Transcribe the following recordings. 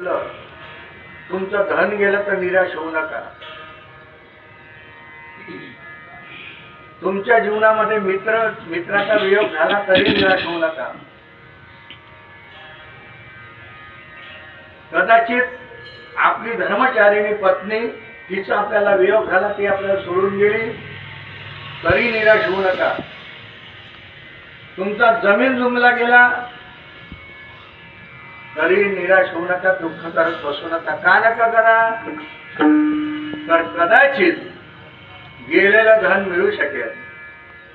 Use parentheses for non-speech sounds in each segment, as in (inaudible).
आपलं. तुमचं धन गेलं तर निराश होऊ नका. तुमच्या जीवनामध्ये मित्र मित्राचा वियोग झाला तरी निराश होऊ नका. कदाचित आपली धर्मचारिणी पत्नी तिचा आपल्याला वियोग झाला ती आपल्याला सोडून गेली तरी निराश होऊ नका. तुमचा जमीन जुमला गेला तरी निराश होऊ नका दुःख करत बसू नका का नका करा? तर कदाचित गेलेलं धन मिळू शकेल.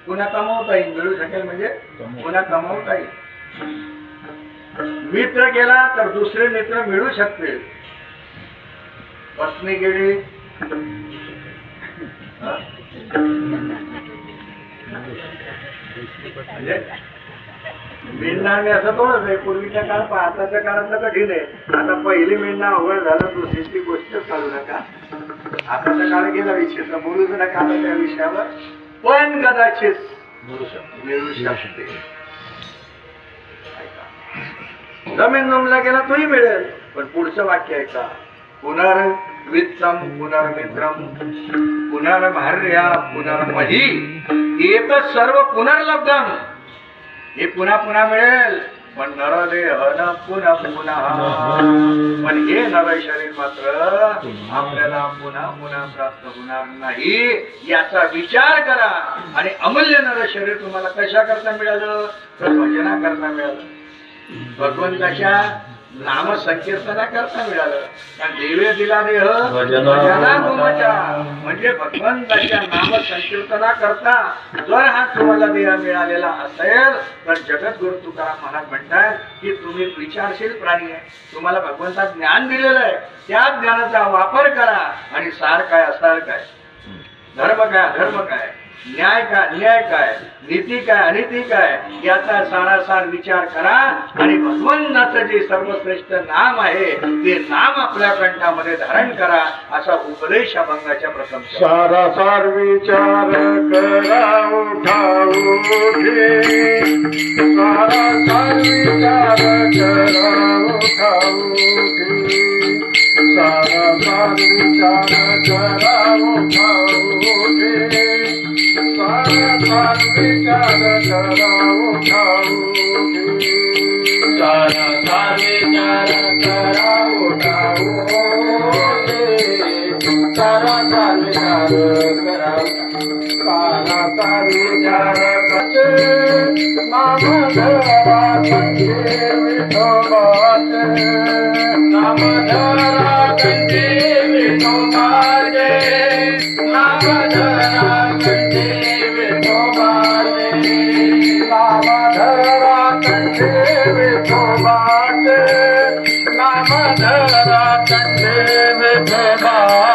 पुन्हा कमवता येईल. मिळू शकेल म्हणजे पुन्हा कमवता येईल. मित्र गेला तर दुसरे मित्र मिळू शकतील. पत्नी गेली. हा? (laughs) म्हणजे मिळणार असं थोडंच आहे पूर्वीच्या काळात आताच्या काळातलं कठीण आहे. आता पहिली मिळणं अवघड झालं दुसरीची गोष्ट चालू नका. आताच्या काळ गेला विषय बोलूच नका आता त्या विषयावर. पण कदाचित मिळू शकते. जमीन जमला गेला तोही मिळेल. पण पुढचं वाक्य ऐका. पुनर्वित्तम पुनर्मित्रम पुनर्भार्या पुनर्मही. येत सर्व पुनर्लब्धम. हे पुन्हा पुन्हा मिळेल. पण नरदेह न पुन्हा पुन्हा. पण हे नर शरीर मात्र आपल्याला पुन्हा पुन्हा प्राप्त होणार नाही. याचा विचार करा. आणि अमूल्य नर शरीर तुम्हाला कशा करता मिळालं? तर भजना करता मिळालं. भगवंताच्या नाम संकीर्तना करता मिळालं. कारण देवे दिला देह. म्हणजे भगवंताच्या नाम संकीर्तना करता जर हा तुम्हाला देह मिळालेला असेल तर जगद्गुरु तुकाराम महाराज म्हणतात की तुम्ही विचारशील प्राणी आहे. तुम्हाला भगवंता ज्ञान दिलेलं आहे. त्या ज्ञानाचा वापर करा. आणि सार काय असार काय? धर्म काय अधर्म काय? न्याय काय अन्याय काय? नीती काय अनिती काय? याचा सारासार विचार करा आणि भगवंताचं जे सर्वश्रेष्ठ नाम आहे ते नाम आपल्या कंठामध्ये धारण करा असा उपदेश अभंगाच्या प्रथम सारासार सारा विचार करा उठा उठे. विचार करा उठा उठे. विचार करा उठा उठे. विचार करा उठा उठे सारा सार विचार करा उठा उठे सारा सार विचार करा सारा सार विचार करते नाम धरा कंठे विठोबाचे नाम धरा कंठे विठोबाचे नाम धरा कंठे कंठे विठोबाचे नाम धरा कंठे विठोबाचे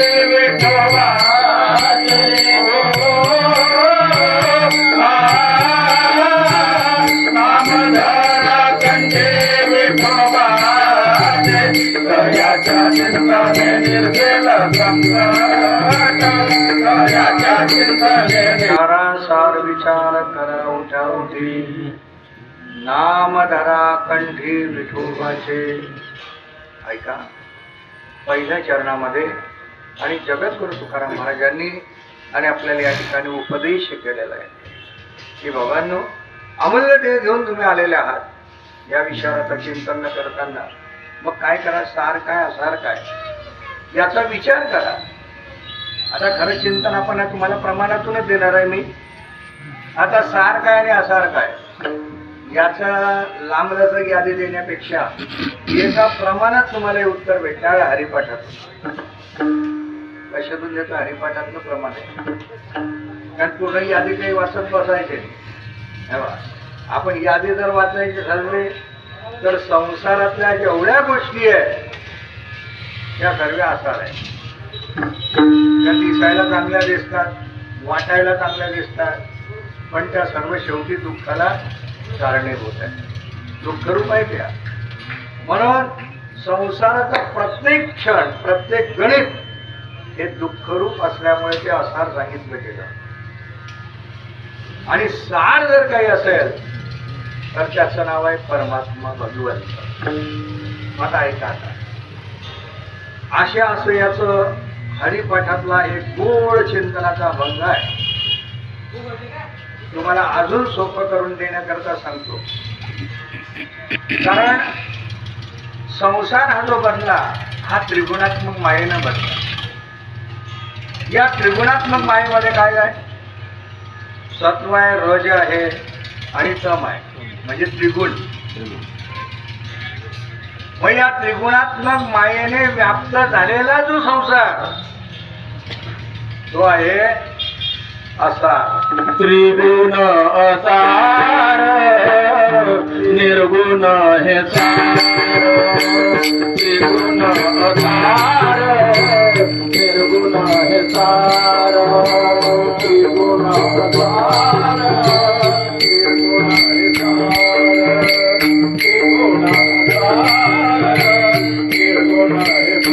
नाम धरा कंठी विठोबाचे. ऐका पहिल्या चरणामध्ये आणि जगद्गुरु तुकाराम महाराजांनी आणि आपल्याला या ठिकाणी उपदेश केलेला आहे. की बाबांनो अमूल्य देह घेऊन तुम्ही आलेले आहात. या विषयावर आता चिंतन न करताना मग काय करा सार काय असार काय? याचा विचार करा. आता खरं चिंतन आपण तुम्हाला प्रमाणातूनच देणार आहे मी. आता सार काय आणि असार काय? याचा लांबलचक यादी देण्यापेक्षा एका प्रमाणात तुम्हाला हे उत्तर भेटणार आहे हरिपाठातून कशातून देतो? हरिपाठातलं प्रमाण आहे. कारण पूर्ण यादी काही वाचत बसायचे आपण यादी जर वाचायचे ठरले तर संसारातल्या जेवढ्या गोष्टी आहेत त्या सर्व आसार आहेत. त्या दिसायला चांगल्या दिसतात वाटायला चांगल्या दिसतात पण त्या सर्व शेवटी दुःखाला कारणीभूत आहे दुःखरूप आहे त्या म्हणून संसाराचा प्रत्येक क्षण प्रत्येक गणित हे दुःखरूप असल्यामुळे ते असार सांगितलं गेलं. आणि सार जर काही असेल तर त्याचं नाव आहे परमात्मा भगवंत. मला ऐका आता. अशा असं याचं हरिपाठातला एक गोड चिंतनाचा भंग आहे. तुम्हाला अजून सोपं करून देण्याकरता सांगतो. कारण संसार हा जो बनला हा त्रिगुणात्मक मायेनं बनला. या त्रिगुणात्मक मायेमध्ये काय आहे? सत्व आहे रज आहे आणि तम आहे म्हणजे त्रिगुण. मग या त्रिगुणात्मक मायेने व्याप्त झालेला जो संसार तो आहे আশা ত্রিগুণ অসার নির্গুণ হে ত্রিগুণ অসার নির্গুণ হে সার ত্রিগুণ অসার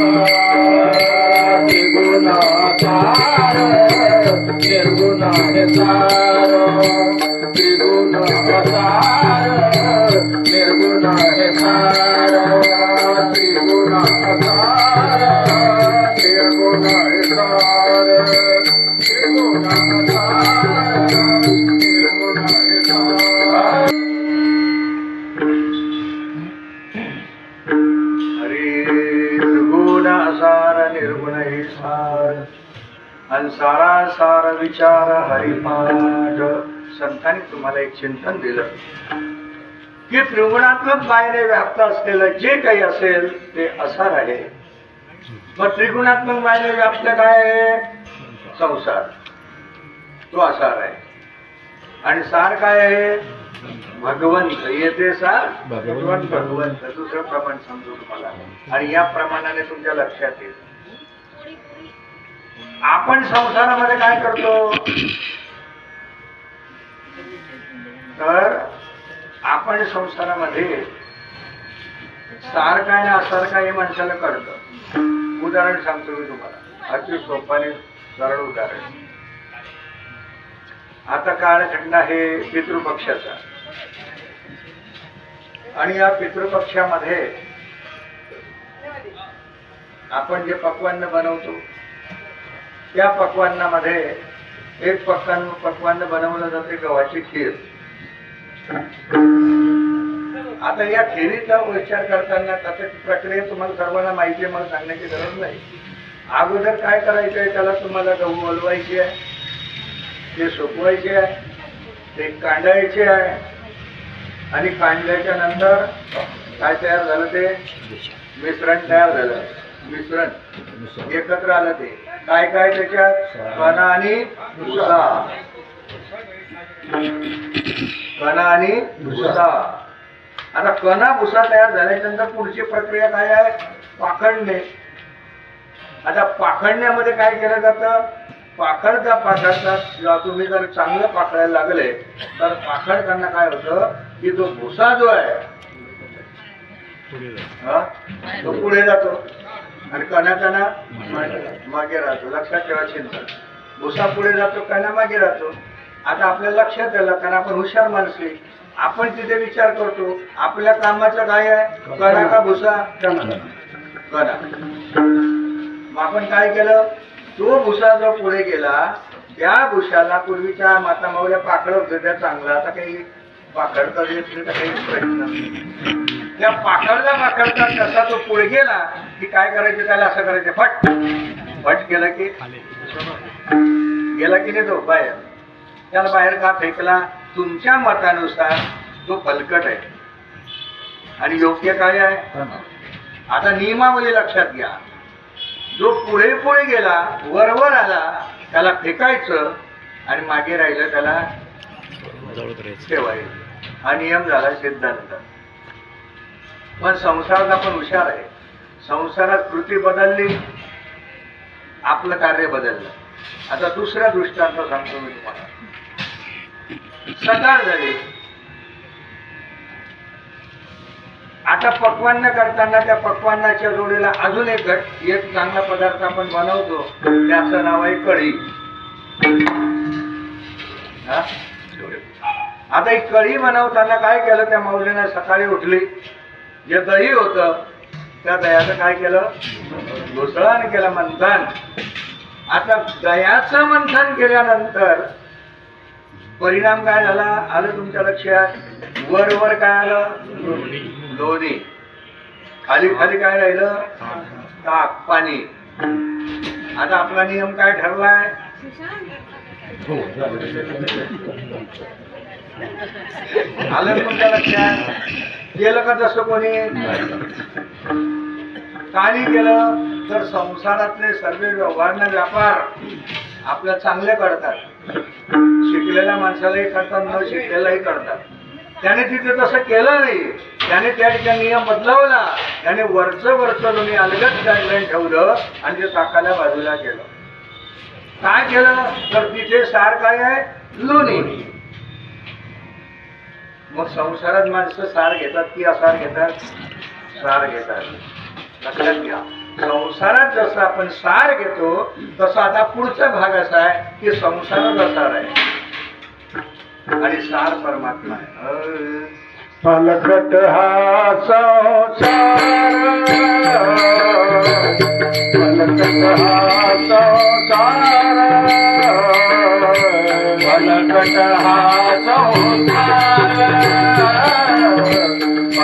Oh, सारा सार विचार हरिपाठ. संतांनी तुम्हाला एक चिंतन दिलं. की त्रिगुणात्मक मायेने व्याप्त असलेलं जे काही असेल ते असार आहे. मग त्रिगुणात्मक मायेने व्याप्त काय आहे? संसार. तो असार आहे. आणि सार काय आहे? भगवंत. येते सार? भगवंत. भगवंत. दुसरं प्रमाण समजू तुम्हाला. आणि या प्रमाणाने तुमच्या लक्षात येईल. आपण संसारामध्ये काय करतो? तर आपण संसारामध्ये सार काय असारखा असार काय हे माणसाला कळतं. उदाहरण सांगतो मी तुम्हाला. अति सोपाने सरळ उदाहरण. आता काळखंड आहे पितृपक्षाचा. आणि या पितृपक्षामध्ये आपण जे पक्वान्न बनवतो त्या पक्वान्नामध्ये एक पक्वान पकवान बनवलं जाते गव्हाची खीर. आता या खिरीचा विचार करताना त्याची प्रक्रिया तुम्हाला सर्वांना माहिती आहे मला सांगण्याची गरज नाही. अगोदर काय करायचं आहे त्याला तुम्हाला गहू हलवायचे आहे ते सुकवायचे आहे ते कांडायचे आहे आणि कांडल्याच्या नंतर काय तयार झालं ते? मिश्रण तयार झालं. मिश्रण. एकत्र आलं ते. काय काय त्याच्यात? कणा आणि भुसा. कणा आणि भुसा. आता कणा भुसा तयार झाल्यानंतर पुढची प्रक्रिया काय आहे? पाखडणे. आता पाखडण्यामध्ये काय केलं जातं? पाखडता पाखडता जेव्हा तुम्ही जर चांगलं पाखडायला लागले तर पाखडताना काय होतं? की तो भुसा जो आहे हा, तो पुढे जातो. आणि कणा कणा मागे राहतो. लक्षात ठेवा चिंता. भुसा पुढे जातो कणा मागे राहतो. आता आपल्या लक्षात आलं कारण आपण हुशार माणसे आपण तिथे विचार करतो आपल्या कामाचं काय आहे? कणा का भुसा? कणा मग आपण काय केलं? तो भुसा जो पुढे गेला त्या भुशाला पूर्वीच्या माता माऊल्या पाकड होत्या त्या चांगला. आता काही पाकडता येत तर काही प्रश्न त्या पाकडला पाकडता तसा तो पुढे गेला की काय करायचं त्याला असं करायचं. फट. फट केलं की गेला की नाही तो बाहेर. त्याला बाहेर का फेकला? तुमच्या मतानुसार तो फलकट आहे. आणि योग्य काय आहे? आता नियमावली लक्षात घ्या. जो पुढे पुढे गेला वरवर आला त्याला फेकायचं आणि मागे राहिलं त्याला ठेवायचं. हा नियम झाला सिद्धांत. पण संसारात आपण हुशार आहे. संसारात कृती बदलली आपलं कार्य बदललं. आता दुसऱ्या दृष्टांत सांगतो मी तुम्हाला. सकाळ झाली. आता पक्वान्न करताना त्या पक्वान्नाच्या जोडीला अजून एक घट एक चांगला पदार्थ आपण बनवतो. त्याचं नाव आहे कढी. आता ही कढी बनवताना काय केलं त्या माऊलीनं? सकाळी उठली. जे दही होतं त्या दह्याचं काय केलं? घुसळण केलं मंथन. आता दह्याचं मंथन केल्यानंतर परिणाम काय झाला? आलं तुमच्या लक्षात? वर वर काय आलं? लोणी. खाली खाली काय राहिलं? ताक पाणी. आता आपला नियम काय ठरलाय? आलं तुमच्या लक्षात. केलं का तसं कोणी? काही केलं तर संसारातले सर्व व्यवहारने व्यापार आपल्या चांगले करतात. शिकलेल्या माणसालाही करतात न शिकलेलाही करतात. त्याने तिथे तसं केलं नाही. त्याने त्या ठिकाणी नियम बदलवला. त्याने वरचं वरचं तुम्ही अलगद गाईडलाईन ठेवलं आणि ते ताकाला बाजूला केलं. काय केलं? तर तिथे सार काय आहे? लोणी. मग संसारात माणसं सार घेतात की असार घेतात सार घेतात. लक्षात घ्या. संसारात जसं आपण सार घेतो तसं आता पुढचा भाग असा आहे की संसारात सार आहे. आणि सार परमात्मा आहे. फलकट हा संसार. फलकट हा संसार. फलकट हा संसार.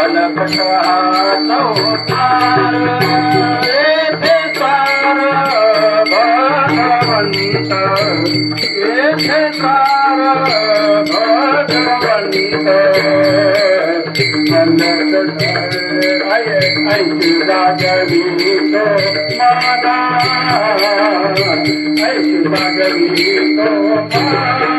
फलकट हा संसार येथे सार भगवंत येथे सार भगवंत. ऐशिला जगीतो मादा ऐशिला जगीतो मादा